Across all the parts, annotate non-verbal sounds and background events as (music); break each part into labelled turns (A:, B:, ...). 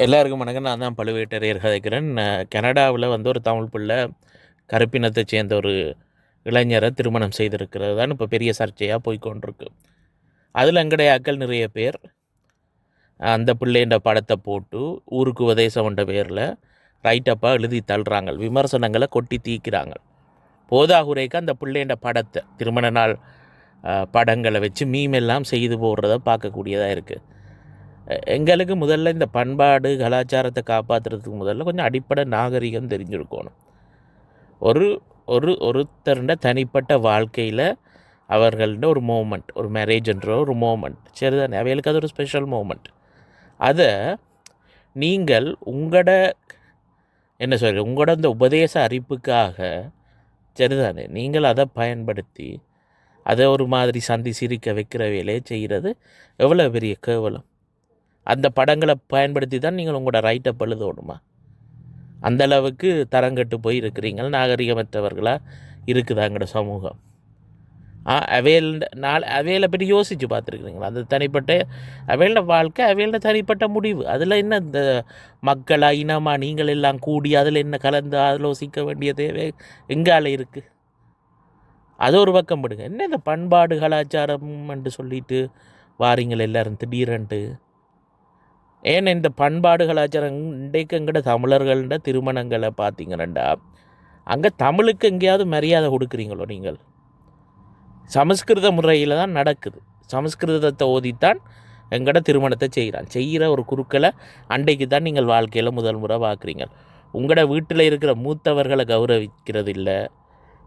A: எல்லாருக்கும் வணக்கம். நான் தான் பழுவேட்டரையர் கதைக்கிறேன் கனடாவில் வந்து ஒரு தமிழ் பிள்ளை கருப்பினத்தை சேர்ந்த ஒரு இளைஞரை திருமணம் செய்திருக்கிறது தான் இப்போ பெரிய சர்ச்சையாக போய்க்கொண்டிருக்கு. அதில் எங்களுடைய அக்கள் நிறைய பேர் அந்த பிள்ளைன்ற படத்தை போட்டு ஊருக்கு உதேசம் என்ற பேரில் ரைட்டப்பாக எழுதி தள்ளுறாங்க விமர்சனங்களை கொட்டி தீக்கிறாங்க போதாகுறைக்கு அந்த பிள்ளைன்ற படத்தை திருமண நாள் படங்களை வச்சு மீமெல்லாம் செய்து போடுறத பார்க்கக்கூடியதாக இருக்குது எங்களுக்கு முதல்ல இந்த பண்பாடு கலாச்சாரத்தை காப்பாற்றுறதுக்கு முதல்ல கொஞ்சம் அடிப்படை நாகரிகம் தெரிஞ்சிருக்கணும். ஒரு ஒரு ஒருத்தருட தனிப்பட்ட வாழ்க்கையில் அவர்கள்ட ஒரு மூமெண்ட் ஒரு மேரேஜ்ன்ற ஒரு மூமெண்ட் சரிதானே? அவைகளுக்கு அது ஒரு ஸ்பெஷல் மூமெண்ட் அதை நீங்கள் உங்களோட என்ன சொல்ற உங்களோட இந்த உபதேச அறிப்புக்காக சரிதானே? நீங்கள் அதை பயன்படுத்தி அதை ஒரு மாதிரி சந்தி சிரிக்க வைக்கிற வேலையை செய்கிறது எவ்வளோ பெரிய கேவலம்? அந்த படங்களை பயன்படுத்தி தான் நீங்கள் உங்களோட ரைட்டை பழுதோணுமா அந்தளவுக்கு தரங்கட்டு போய் இருக்கிறீங்க நாகரிகமற்றவர்களாக இருக்குது எங்களோட சமூகம். ஆ அவையல் நாள் அவையலை பற்றி யோசித்து பார்த்துருக்குறீங்களா? அந்த தனிப்பட்ட அவையோட வாழ்க்கை அவையோட தனிப்பட்ட முடிவு. அதில் என்ன இந்த மக்களாக இனமா நீங்கள் எல்லாம் கூடி அதில் என்ன கலந்து ஆலோசிக்க வேண்டிய தேவை எங்கால இருக்குது அது ஒரு பக்கம் படுங்க என்ன இந்த பண்பாடு கலாச்சாரம் என்று சொல்லிட்டு வாரீங்கள் எல்லாரும் திடீரென்ட்டு ஏன் இந்த பண்பாடு கலாச்சாரம் இன்றைக்கு எங்கட தமிழர்கள்ட திருமணங்களை பார்த்தீங்கன்னா அங்கே தமிழுக்கு எங்கேயாவது மரியாதை கொடுக்குறீங்களோ நீங்கள்? சமஸ்கிருத முறையில் தான் நடக்குது. சமஸ்கிருதத்தை ஓதித்தான் எங்கட திருமணத்தை செய்கிறான் செய்கிற ஒரு குருக்களை அன்றைக்கு தான் நீங்கள் வாழ்க்கையில் முதல் முறை பார்க்குறீங்க உங்களோட வீட்டில் இருக்கிற மூத்தவர்களை கௌரவிக்கிறது இல்லை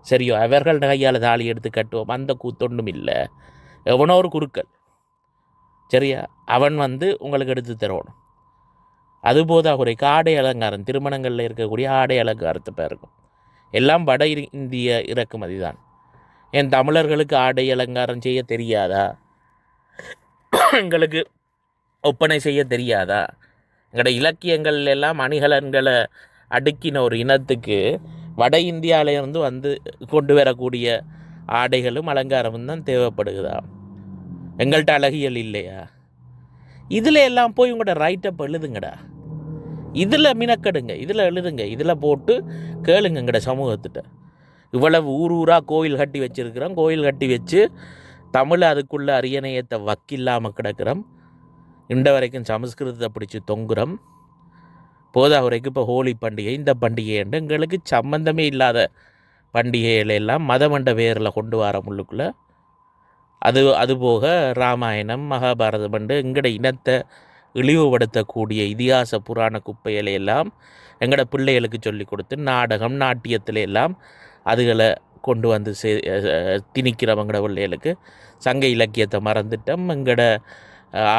A: சரியோ அவர்கள் கையால் தாலி எடுத்து கட்டுவோம். அந்த கூத்தொன்றும் இல்லை. எவனோ ஒரு குருக்கள். சரியா? அவன் வந்து உங்களுக்கு எடுத்து தரணும் அது போதா ஆடை அலங்காரம் திருமணங்களில் இருக்கக்கூடிய ஆடை அலங்காரத்தை பேருக்கும் எல்லாம் வட இந்திய இறக்குமதி தான். என் தமிழர்களுக்கு ஆடை அலங்காரம் செய்ய தெரியாதா? எங்களுக்கு ஒப்பனை செய்ய தெரியாதா? எங்களோட இலக்கியங்கள் எல்லாம் அணிகலன்களை அடுக்கின ஒரு இனத்துக்கு வட இந்தியாவிலேருந்து வந்து கொண்டு வரக்கூடிய ஆடைகளும் அலங்காரமும் தான் தேவைப்படுகுதா எங்கள்கிட்ட அழகியல் இல்லையா? இதில் எல்லாம் போய் உங்களோட ரைட்டப் எழுதுங்கடா. இதில் மினக்கெடுங்க இதில் எழுதுங்க இதில் போட்டு கேளுங்க எங்கட சமூகத்திட்ட. இவ்வளவு ஊர் ஊராக கோயில் கட்டி வச்சுருக்கிறோம் கோயில் கட்டி வச்சு தமிழ் அதுக்குள்ள அரியணையத்தை வக்கில்லாமல் கிடக்கிறோம். இண்ட வரைக்கும் சமஸ்கிருதத்தை பிடிச்சி தொங்குறோம். போதாவரைக்கும் இப்போ ஹோலி பண்டிகை இந்த பண்டிகைன்ட்டு எங்களுக்கு சம்மந்தமே இல்லாத பண்டிகைகள் எல்லாம் மதமண்ட வேரில் கொண்டு வர முள்ளுக்குள்ளே அது அதுபோக ராமாயணம் மகாபாரதம் என்று எங்கட இனத்தை இழிவுபடுத்தக்கூடிய இதிகாச புராண குப்பைகளை எல்லாம் எங்கட பிள்ளைகளுக்கு சொல்லி கொடுத்து நாடகம் நாட்டியத்தில் எல்லாம் அதுகளை கொண்டு வந்து சே திணிக்கிறவங்கட பிள்ளைகளுக்கு சங்க இலக்கியத்தை மறந்துட்டோம். எங்கட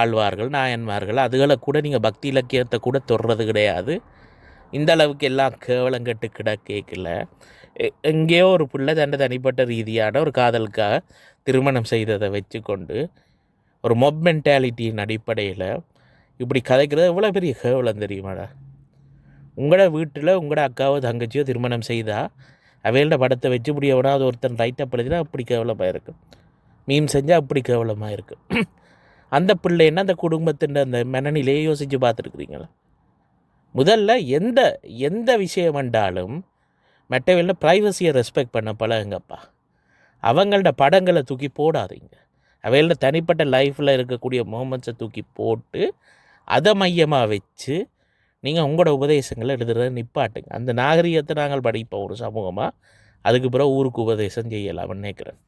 A: ஆழ்வார்கள் நாயன்மார்கள் அதுகளை கூட நீங்கள் பக்தி இலக்கியத்தை கூட தொடுறது கிடையாது. இந்த அளவுக்கு எல்லாம் கேவலங்கட்டு கிட கேட்கல எங்கேயோ ஒரு பிள்ளை தன்னை தனிப்பட்ட ரீதியான ஒரு காதலுக்காக திருமணம் செய்ததை வச்சுக்கொண்டு ஒரு மொப் மென்டாலிட்டியின் அடிப்படையில் இப்படி கதைக்கிறது எவ்வளோ பெரிய கேவலம் தெரியுமாடா? உங்களோட வீட்டில் உங்களோட அக்காவோ தங்கச்சியோ திருமணம் செய்தால் அவையோட படத்தை வச்சு இப்படி எவனாவது ஒருத்தன் ரைட்டாக பழுதுனா அப்படி கேவலமாக இருக்கும் மீம் செஞ்சால் அப்படி கேவலமாக இருக்கும் (clears throat) அந்த பிள்ளைன்னா அந்த குடும்பத்தின் அந்த மனநிலையை யோசித்து பார்த்துருக்குறீங்களா? முதல்ல எந்த எந்த விஷயம் வந்தாலும் மெட்டவெல்ல ப்ரைவசியை ரெஸ்பெக்ட் பண்ண பழகுங்கப்பா. அவங்களோட படங்களை தூக்கி போடாதீங்க. அவைகளோட தனிப்பட்ட லைஃப்பில் இருக்கக்கூடிய மூமெண்ட்ஸை தூக்கி போட்டு அதை மையமாக வச்சு நீங்கள் உங்களோட உபதேசங்களை எழுதுறத நிப்பாட்டுங்க. அந்த நாகரிகத்தை நாங்கள் படிப்போம் ஒரு சமூகமாக அதுக்கு பிறகு ஊருக்கு உபதேசம் செய்யலாம்னு நினைக்கிறேன்.